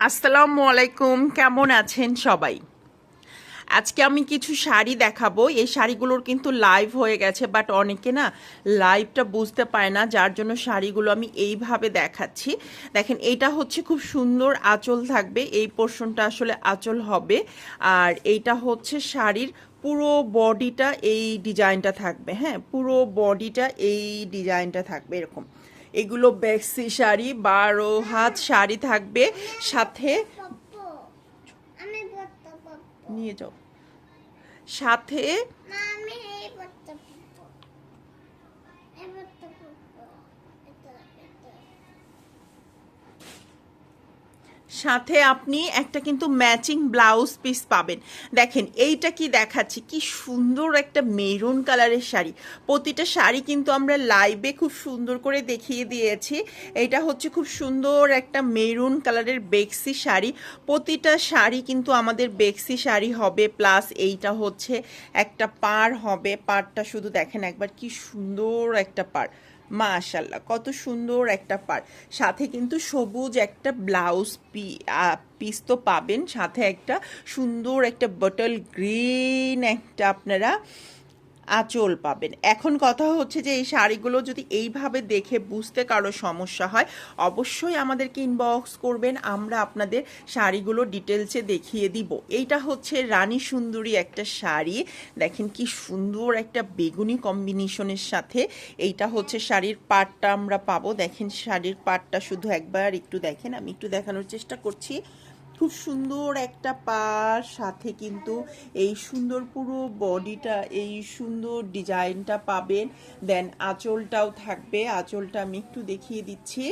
আসসালামু আলাইকুম, কেমন আছেন সবাই? আজকে আমি কিছু শাড়ি দেখাবো। এই শাড়িগুলোর কিন্তু লাইভ হয়ে গেছে বাট অনেকে না লাইভটা বুঝতে পারে না, যার জন্য শাড়িগুলো আমি এইভাবে দেখাচ্ছি। দেখেন, এইটা হচ্ছে খুব সুন্দর আঁচল থাকবে, এই পোর্শনটা আসলে আঁচল হবে। আর এইটা হচ্ছে শাড়ির পুরো বডিটা এই ডিজাইনটা থাকবে হ্যাঁ? পুরো বডিটা এই ডিজাইনটা থাকবে, এরকম। এগুলো বেক্সি শাড়ি বারো হাত শাড়ি থাকবে। সাথে নিয়ে যাও। সাথে মা আমি এই পড়তে পপ্পু এই পড়তে পপ্পু এটা এটা সাথে আপনি একটা কিন্তু ম্যাচিং ব্লাউজ পিস পাবেন। দেখেন, এইটা কি দেখাচ্ছি? কি সুন্দর একটা মেরুন কালারের শাড়ি। প্রতিটা শাড়ি কিন্তু আমরা লাইভে খুব সুন্দর করে দেখিয়ে দিয়েছি। এটা হচ্ছে খুব সুন্দর একটা মেরুন কালারের বেক্সি শাড়ি। প্রতিটা শাড়ি কিন্তু আমাদের বেক্সি শাড়ি হবে প্লাস এইটা হচ্ছে একটা পার হবে। পারটা শুধু দেখেন একবার, কি সুন্দর একটা পাড়। মাশাল্লাহ কত সুন্দর একটা পার সাথে কিন্তু সবুজ একটা ব্লাউজ পি পিস তো পাবেন। সাথে একটা সুন্দর একটা বটল গ্রিন একটা আপনারা আঁচল পাবেন। এখন কথা হচ্ছে যে, এই শাড়িগুলো যদি এইভাবে দেখে বুঝতে কারও সমস্যা হয়, অবশ্যই আমাদেরকে ইনবক্স করবেন, আমরা আপনাদের শাড়িগুলো ডিটেলসে দেখিয়ে দিব। এইটা হচ্ছে রানী সুন্দরী একটা শাড়ি। দেখেন কি সুন্দর একটা বেগুনি কম্বিনেশনের সাথে। এইটা হচ্ছে শাড়ির পাটটা আমরা পাবো। দেখেন শাড়ির পাটটা শুধু একবার একটু দেখেন, আমি একটু দেখানোর চেষ্টা করছি। খুব সুন্দর একটা পার, সাথে কিন্তু এই সুন্দর পুরো বডিটা, এই সুন্দর ডিজাইনটা পাবেন। দেন আঁচলটাও থাকবে, আঁচলটা আমি একটু দেখিয়ে দিচ্ছি।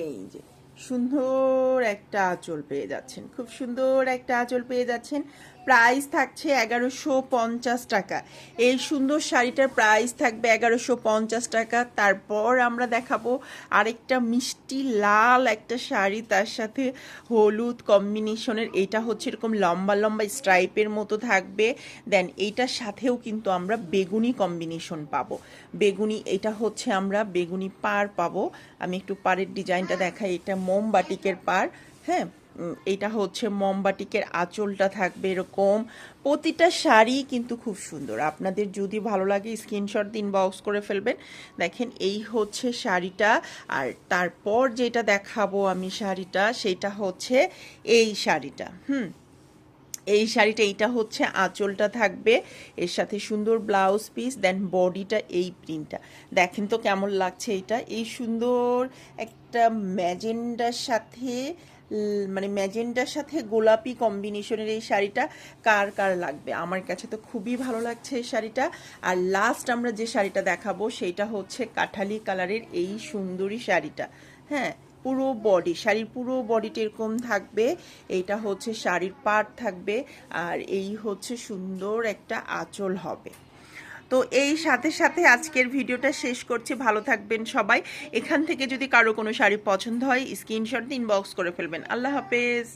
এই যে, সুন্দর একটা আঁচল পেয়ে যাচ্ছেন, খুব সুন্দর একটা আঁচল পেয়ে যাচ্ছেন। প্রাইস থাকছে এগারোশো পঞ্চাশ টাকা। এই সুন্দর শাড়িটার প্রাইস থাকবে এগারোশো পঞ্চাশ টাকা। তারপর আমরা দেখাবো আরেকটা মিষ্টি লাল একটা শাড়ি, তার সাথে হলুদ কম্বিনেশনের এটা হচ্ছে এরকম লম্বা লম্বা স্ট্রাইপের মতো থাকবে। দেন এইটার সাথেও কিন্তু আমরা বেগুনি কম্বিনেশন পাবো। বেগুনি, এটা হচ্ছে আমরা বেগুনি পার পাবো। আমি একটু পাড়ের ডিজাইনটা দেখাই। এটা মোমবাটিকের পার হ্যাঁ? এটা হচ্ছে মোমবাটিকের আঁচলটা থাকবে এরকম। প্রতিটা শাড়ি কিন্তু খুব সুন্দর। আপনাদের যদি ভালো লাগে, স্ক্রিনশট দিন বক্স করে ফেলবেন। দেখেন, এই হচ্ছে শাড়িটা। আর তারপর যেটা দেখাবো আমি শাড়িটা, সেটা হচ্ছে এই শাড়িটা। হুম, এই শাড়িটা, এইটা হচ্ছে আঁচলটা থাকবে। এর সাথে সুন্দর ব্লাউজ পিস, দেন বডিটা এই প্রিন্টটা। দেখেন তো কেমন লাগছে এইটা এই সুন্দর একটা ম্যাজেন্ডার সাথে মানে ম্যাজেন্ডার সাথে গোলাপি কম্বিনেশনের এই শাড়িটা কার কার লাগবে? আমার কাছে তো খুবই ভালো লাগছে এই শাড়িটা। আর লাস্ট আমরা যে শাড়িটা দেখাবো সেটা হচ্ছে কাঠালি কালারের এই সুন্দরী শাড়িটা। হ্যাঁ পুরো বডি শাড়ির পুরো বডিটা এরকম থাকবে। এইটা হচ্ছে শাড়ির পাট থাকবে। আর এই হচ্ছে সুন্দর একটা আঁচল হবে। তো এই সাথে সাথে আজকের ভিডিওটা শেষ করছি। ভালো থাকবেন সবাই। এখান থেকে যদি কারও কোনো শাড়ি পছন্দ হয় স্ক্রিনশট ইনবক্স করে ফেলবেন। আল্লাহ হাফেজ।